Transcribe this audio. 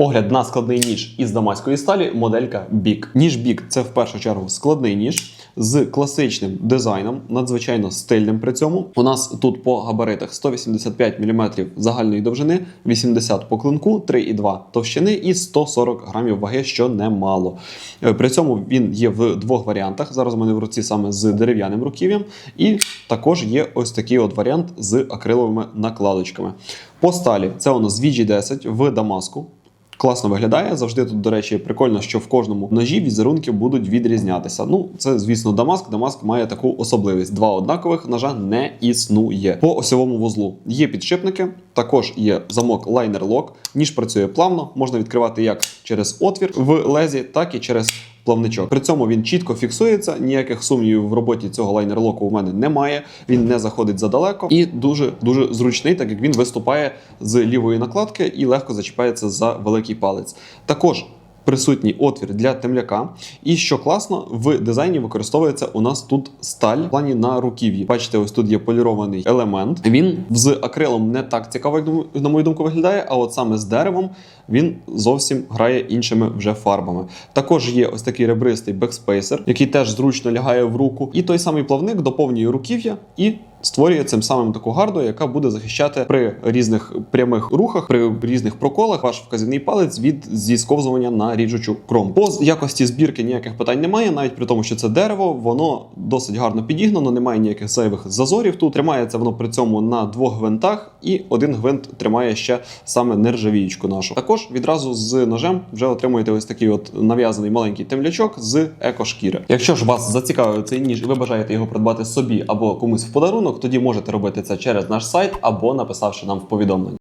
Огляд на складний ніж із дамаської сталі, моделька Бік. Ніж Бік це в першу чергу складний ніж з класичним дизайном, надзвичайно стильним при цьому. У нас тут по габаритах 185 мм загальної довжини, 80 по клинку, 3,2 товщини і 140 грамів ваги, що немало. Е, При цьому він є в двох варіантах. Зараз у мене в руці саме з дерев'яним руків'ям, і також є ось такий от варіант з акриловими накладочками. По сталі це у нас VG10 в Дамаску. Класно виглядає. Завжди тут, до речі, прикольно, що в кожному ножі візерунки будуть відрізнятися. Ну, це, звісно, Дамаск. Дамаск має таку особливість: два однакових ножа не існує. По осьовому вузлу є підшипники, також є замок лайнер лок. Ніж працює плавно, можна відкривати як через отвір в лезі, так і через. Плавничок. При цьому він чітко фіксується, ніяких сумнівів в роботі цього лайнерлоку у мене немає. Він не заходить задалеко і дуже дуже зручний, так як він виступає з лівої накладки і легко зачіпається за великий палець. Також присутній отвір для темляка. І що класно, в дизайні використовується у нас тут сталь в плані на руків'ї. Бачите, ось тут є полірований елемент. Він з акрилом не так цікаво, як на мою думку, виглядає, а от саме з деревом він зовсім грає іншими вже фарбами. Також є ось такий ребристий бекспейсер, який теж зручно лягає в руку. І той самий плавник доповнює руків'я і. Створює цим самим таку гарду, яка буде захищати при різних прямих рухах, при різних проколах ваш вказівний палець від зісковзування на ріжучу кромку. По якості збірки ніяких питань немає, навіть при тому, що це дерево, воно досить гарно підігнано, немає ніяких зайвих зазорів. Тут тримається воно при цьому на двох гвинтах, і один гвинт тримає ще саме нержавіючку нашу. Також відразу з ножем вже отримуєте ось такий от нав'язаний маленький темлячок з екошкіри. Якщо ж вас зацікавив цей ніж і ви бажаєте його придбати собі або комусь в подарунок, тоді можете робити це через наш сайт або написавши нам в повідомленні.